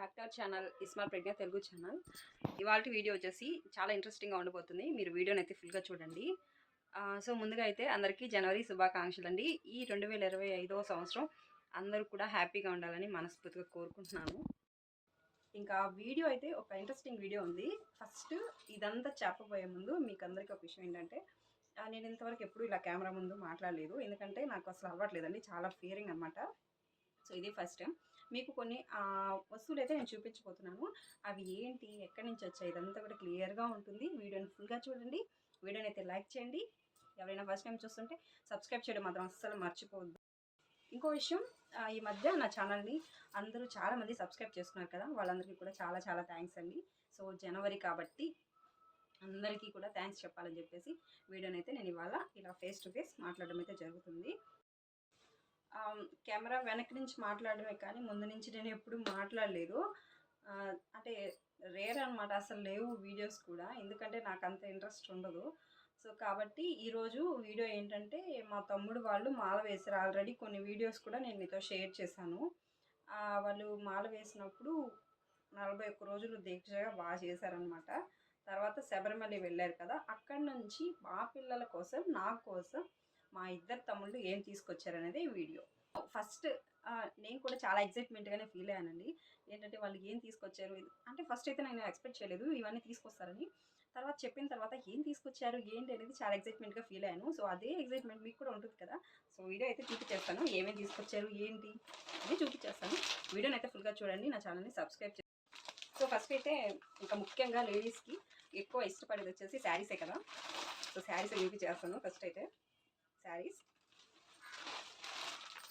Back to our channel ఇస్మాల్ Pragna Telugu channel ఇవాళ video వచ్చేసి చాలా ఇంట్రెస్టింగ్గా ఉండబోతుంది. మీరు వీడియోని అయితే ఫుల్గా చూడండి. సో ముందుగా అయితే అందరికీ జనవరి శుభాకాంక్షలు అండి. ఈ రెండు వేల ఇరవై ఐదవ సంవత్సరం అందరూ కూడా హ్యాపీగా ఉండాలని మనస్ఫూర్తిగా కోరుకుంటున్నాను. ఇంకా వీడియో అయితే ఒక ఇంట్రెస్టింగ్ వీడియో ఉంది. ఫస్ట్ ఇదంతా చెప్పబోయే ముందు మీకు అందరికీ ఒక విషయం ఏంటంటే నేను ఇంతవరకు ఎప్పుడు ఇలా కెమెరా ముందు మాట్లాడలేదు. ఎందుకంటే నాకు అసలు అలవాట్లేదండి చాలా ఫియరింగ్ అనమాట సో ఇది ఫస్ట్ టైం. మీకు కొన్ని వస్తువులు అయితే నేను చూపించబోతున్నాను. అవి ఏంటి ఎక్కడి నుంచి వచ్చాయి ఇదంతా కూడా క్లియర్గా ఉంటుంది. వీడియోని ఫుల్గా చూడండి. వీడియోని అయితే లైక్ చేయండి. ఎవరైనా ఫస్ట్ టైం చూస్తుంటే సబ్స్క్రైబ్ చేయడం మాత్రం అస్సలు మర్చిపోవద్దు. ఇంకో విషయం ఈ మధ్య నా ఛానల్ని అందరూ చాలామంది సబ్స్క్రైబ్ చేసుకున్నారు కదా వాళ్ళందరికీ కూడా చాలా చాలా థ్యాంక్స్ అండి. సో జనవరి కాబట్టి అందరికీ కూడా థ్యాంక్స్ చెప్పాలని చెప్పేసి వీడియోని అయితే నేను ఇవాళ ఇలా ఫేస్ టు ఫేస్ మాట్లాడడం అయితే జరుగుతుంది. కెమెరా వెనక నుంచి మాట్లాడమే కానీ ముందు నుంచి నేను ఎప్పుడు మాట్లాడలేదు. అంటే రేర్ అనమాట అసలు లేవు వీడియోస్ కూడా. ఎందుకంటే నాకు అంత ఇంట్రెస్ట్ ఉండదు. సో కాబట్టి ఈరోజు వీడియో ఏంటంటే మా తమ్ముడు వాళ్ళు మాల వేశారు. ఆల్రెడీ కొన్ని వీడియోస్ కూడా నేను మీతో షేర్ చేశాను. వాళ్ళు మాల వేసినప్పుడు నలభై ఒక్క రోజులు దీక్షగా బాగా చేశారనమాట తర్వాత శబరిమల వెళ్ళారు కదా అక్కడి నుంచి మా పిల్లల కోసం నా కోసం మా ఇద్దరు తమ్ముళ్ళు ఏం తీసుకొచ్చారనేది అనేది వీడియో. ఫస్ట్ నేను కూడా చాలా ఎగ్జైట్మెంట్గానే ఫీల్ అయ్యానండి. ఏంటంటే వాళ్ళు ఏం తీసుకొచ్చారు? అంటే ఫస్ట్ అయితే నేను ఎక్స్పెక్ట్ చేయలేదు ఇవన్నీ తీసుకొస్తారని. తర్వాత చెప్పిన తర్వాత ఏం తీసుకొచ్చారు ఏంటి అనేది చాలా ఎగ్జైట్మెంట్గా ఫీల్ అయ్యాను. సో అదే ఎగ్జైట్మెంట్ మీకు కూడా ఉంటుంది కదా. సో వీడియో అయితే చూపించేస్తాను. ఏమేమి తీసుకొచ్చారు ఏంటి అని చూపించేస్తాను. వీడియోని అయితే ఫుల్గా చూడండి నా ఛానల్ని సబ్స్క్రైబ్ చేయండి సో ఫస్ట్ అయితే ఇంకా ముఖ్యంగా లేడీస్కి ఎక్కువ ఇష్టపడేది వచ్చేసి శారీసే కదా. సో శారీస్ చూపించేస్తాను ఫస్ట్ అయితే. శారీస్.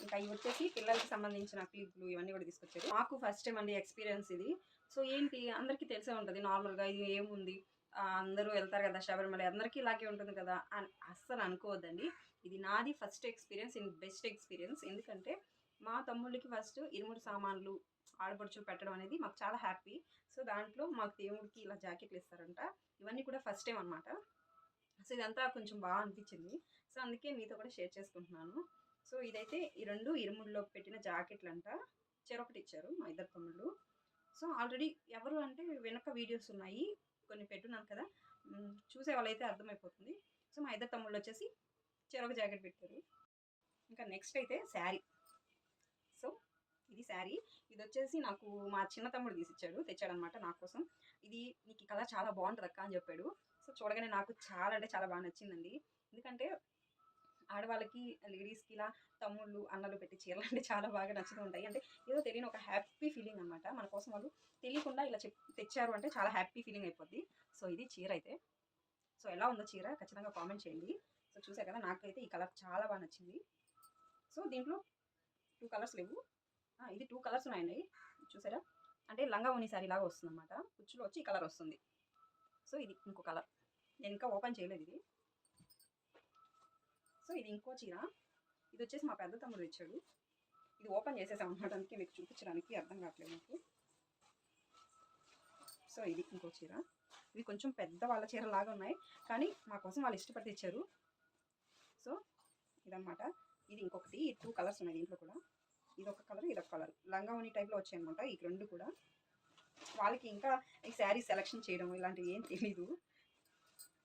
ఇంకా ఇవి వచ్చేసి పిల్లలకి సంబంధించిన క్లిప్లు ఇవన్నీ కూడా తీసుకొచ్చారు. మాకు ఫస్ట్ టైం అండి ఎక్స్పీరియన్స్ ఇది. సో ఏంటి అందరికీ తెలిసే ఉంటుంది నార్మల్గా ఇది ఏముంది? అందరూ వెళ్తారు కదా శబరిమల అందరికీ ఇలాగే ఉంటుంది కదా అని అస్సలు అనుకోవద్దండి. ఇది నాది first experience in best experience ఎందుకంటే మా తమ్ముళ్ళకి ఫస్ట్ ఇరుముడు సామాన్లు ఆడపడుచు పెట్టడం అనేది మాకు చాలా హ్యాపీ సో దాంట్లో మాకు దేవుడికి ఇలా జాకెట్లు ఇస్తారంట. ఇవన్నీ కూడా ఫస్ట్ టైం అనమాట సో ఇదంతా కొంచెం బాగా అనిపించింది. సో అందుకే మీతో కూడా షేర్ చేసుకుంటున్నాను. సో ఇదైతే ఈ రెండు ఇరుముడిలో పెట్టిన జాకెట్లు అంట చెరొకటి ఇచ్చారు మా ఇద్దరు తమ్ముళ్ళు. సో ఆల్రెడీ ఎవరు అంటే వెనక వీడియోస్ ఉన్నాయి కొన్ని పెట్టున్నాను కదా. చూసే వాళ్ళైతే అర్థమైపోతుంది. సో మా ఇద్దరు తమ్ముళ్ళు వచ్చేసి చెరొక జాకెట్ పెట్టారు. ఇంకా నెక్స్ట్ అయితే శారీ. సో ఇది శారీ. ఇది వచ్చేసి నాకు మా చిన్న తమ్ముడు తీసిచ్చాడు తెచ్చాడనమాట నా కోసం. ఇది నీకు కలర్ చాలా బాగుంటుంది అక్క అని చెప్పాడు. సో చూడగానే నాకు చాలా అంటే చాలా బాగా నచ్చిందండి. ఎందుకంటే ఆడవాళ్ళకి లేడీస్కి ఇలా తమ్ముళ్ళు అన్నలు పెట్టి చీరలు అంటే చాలా బాగా నచ్చుతూ ఉంటాయి. అంటే ఏదో తెలియని ఒక హ్యాపీ ఫీలింగ్ అనమాట మన కోసం వాళ్ళు తెలియకుండా ఇలా తెచ్చారు అంటే చాలా హ్యాపీ ఫీలింగ్ అయిపోద్ది. సో ఇది చీర అయితే. సో ఎలా ఉందో చీర ఖచ్చితంగా కామెంట్ చేయండి. సో చూసే కదా నాకైతే ఈ కలర్ చాలా బాగా నచ్చింది. సో దీంట్లో టూ కలర్స్ లేవు. ఇది టూ కలర్స్ ఉన్నాయండి. చూసారా? అంటే లంగా ఉని సారీ ఇలాగ వస్తుంది అనమాట కుచ్చులో వచ్చి ఈ కలర్ వస్తుంది. సో ఇది ఇంకో కలర్. నేను ఇంకా ఓపెన్ చేయలేదు ఇది. సో ఇది ఇంకో చీర. ఇది వచ్చేసి మా పెద్ద తమ్ముడు ఇచ్చాడు. ఇది ఓపెన్ చేసేసాం అనమాట అందుకే మీకు చూపించడానికి అర్థం కావట్లేదు నాకు. సో ఇది ఇంకో చీర. ఇవి కొంచెం పెద్ద వాళ్ళ చీర లాగా ఉన్నాయి కానీ మా కోసం వాళ్ళు ఇష్టపడి ఇచ్చారు సో ఇదన్నమాట. ఇది ఇంకొకటి ఈ టూ కలర్స్ ఉన్నాయి దీంట్లో కూడా. ఇది ఒక కలర్ ఇది ఒక కలర్ లంగావని టైప్లో వచ్చాయి అనమాట ఈ రెండు కూడా. వాళ్ళకి ఇంకా ఈ శారీ సెలెక్షన్ చేయడం ఇలాంటివి ఏం తెలీదు.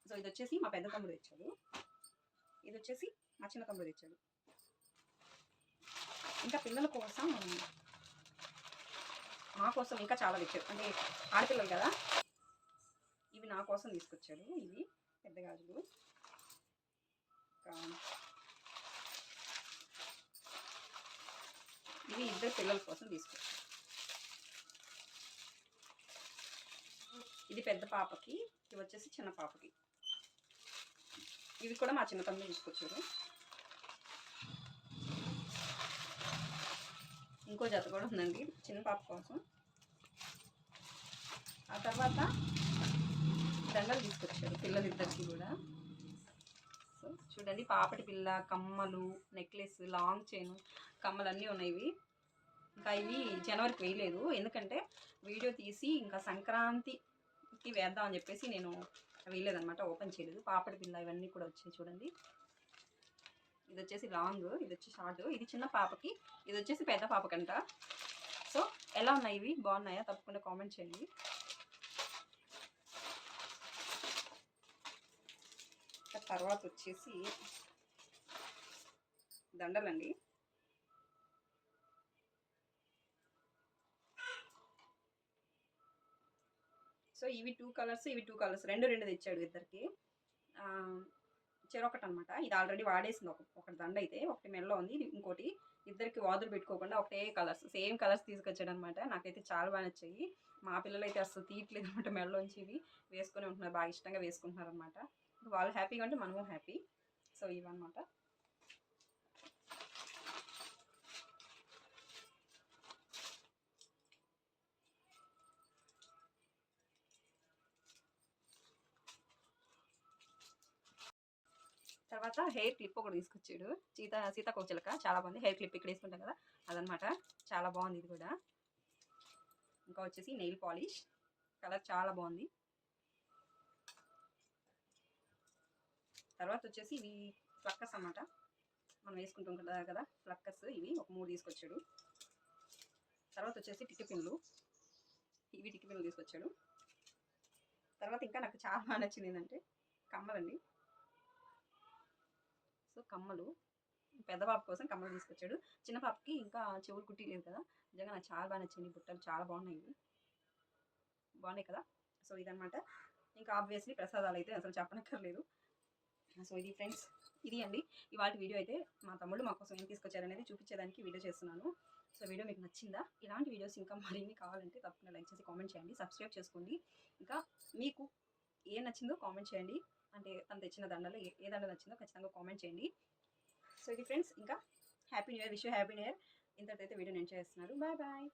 సో ఇది వచ్చేసి మా పెద్ద తమ్ముడు తెచ్చాడు. ఇది వచ్చేసి మా చిన్న తమ్ముడు తెచ్చాడు. ఇంకా పిల్లల కోసం మా కోసం ఇంకా చాలా తెచ్చారు అంటే ఆడపిల్లలు కదా? ఇవి నా కోసం తీసుకొచ్చాడు. ఇవి పెద్ద గాజులు. ఇవి ఇద్దరు పిల్లల కోసం తీసుకొచ్చారు ఇది పెద్ద పాపకి ఇవి వచ్చేసి చిన్న పాపకి. ఇవి కూడా మా చిన్న తమ్ముడు తీసుకొచ్చారు. ఇంకో జత కూడా ఉందండి చిన్న పాప కోసం. ఆ తర్వాత దండలు తీసుకొచ్చారు పిల్లలిద్దరికి కూడా. సో చూడండి పాపటి పిల్ల కమ్మలు నెక్లెస్ లాంగ్ చైన్ కమ్మలు అన్నీ ఉన్నాయి ఇవి. ఇంకా ఇవి జనవరికి వేయలేదు ఎందుకంటే వీడియో తీసి ఇంకా సంక్రాంతికి వేద్దాం అని చెప్పేసి నేను వేయలేదన్నమాట ఓపెన్ చేయలేదు. పాపడి పిల్ల ఇవన్నీ కూడా వచ్చాయి చూడండి. ఇది వచ్చేసి లాంగ్ ఇది వచ్చి షార్ట్ ఇది చిన్న పాపకి ఇది వచ్చేసి పెద్ద పాపకంట. సో ఎలా ఉన్నాయి ఇవి? బాగున్నాయా? తప్పకుండా కామెంట్ చేయండి. తర్వాత వచ్చేసి దండలండి. సో ఇవి టూ కలర్స్ ఇవి టూ కలర్స్ రెండు రెండు తెచ్చాడు ఇద్దరికి. చెరొకటి అనమాట ఇది ఆల్రెడీ వాడేసింది ఒక ఒకటి దండ అయితే ఒకటి మెల్లో ఉంది. ఇది ఇంకోటి ఇద్దరికి వాదులు పెట్టుకోకుండా ఒకటే కలర్స్ సేమ్ కలర్స్ తీసుకొచ్చాడు అనమాట నాకైతే చాలా బాగా నచ్చాయి. మా పిల్లలు అయితే అసలు తీయట్లేదు అనమాట మెడలోంచి ఇవి. వేసుకొని ఉంటున్నారు బాగా ఇష్టంగా వేసుకుంటున్నారు అనమాట వాళ్ళు హ్యాపీగా ఉంటే మనము హ్యాపీ సో ఇవన్నమాట. తర్వాత హెయిర్ క్లిప్ ఒకటి తీసుకొచ్చాడు సీత సీతాకోచిలక చాలా బాగుంది హెయిర్ క్లిప్ ఇక్కడ వేసుకుంటాం కదా అదనమాట చాలా బాగుంది ఇది కూడా. ఇంకా వచ్చేసి నెయిల్ పాలిష్. కలర్ చాలా బాగుంది. తర్వాత వచ్చేసి ఇవి ఫ్లక్కస్ అన్నమాట. మనం వేసుకుంటాం కదా కదా ఫ్లక్కస్ ఇవి ఒక మూడు తీసుకొచ్చాడు తర్వాత వచ్చేసి టిక్కిపిన్లు ఇవి టిక్కిపిన్లు తీసుకొచ్చాడు. తర్వాత ఇంకా నాకు చాలా బాగా నచ్చింది ఏంటంటే కమ్మలండి. సో కమ్మలు. పెద్ద పాప కోసం కమ్మలు తీసుకొచ్చాడు. చిన్న పాపకి ఇంకా చెవులు కుట్టి లేదు కదా. నిజంగా నాకు చాలా బాగా నచ్చింది. బుట్టలు చాలా బాగున్నాయి. బాగున్నాయి కదా? సో ఇదనమాట ఇంకా ఆబ్వియస్లీ ప్రసాదాలు అయితే అసలు చెప్పనక్కర్లేదు. సో ఇది ఫ్రెండ్స్ ఇది అండి. ఇవాళ వీడియో అయితే మా తమ్ముడు మా కోసం ఏం తీసుకొచ్చారనేది చూపించేదానికి వీడియో చేస్తున్నాను. సో వీడియో మీకు నచ్చిందా? ఇలాంటి వీడియోస్ ఇంకా మరిన్ని కావాలంటే తప్పకుండా లైక్ చేసి కామెంట్ చేయండి. సబ్స్క్రైబ్ చేసుకోండి. ఇంకా మీకు ఏం నచ్చిందో కామెంట్ చేయండి. అంటే తను తెచ్చిన దండలో ఏ దండ నచ్చిందో ఖచ్చితంగా కామెంట్ చేయండి. సో ఇది ఫ్రెండ్స్ ఇంకా happy new year wish happy new year ఇంతటైతే video నేను చేస్తున్నారు బాయ్ బాయ్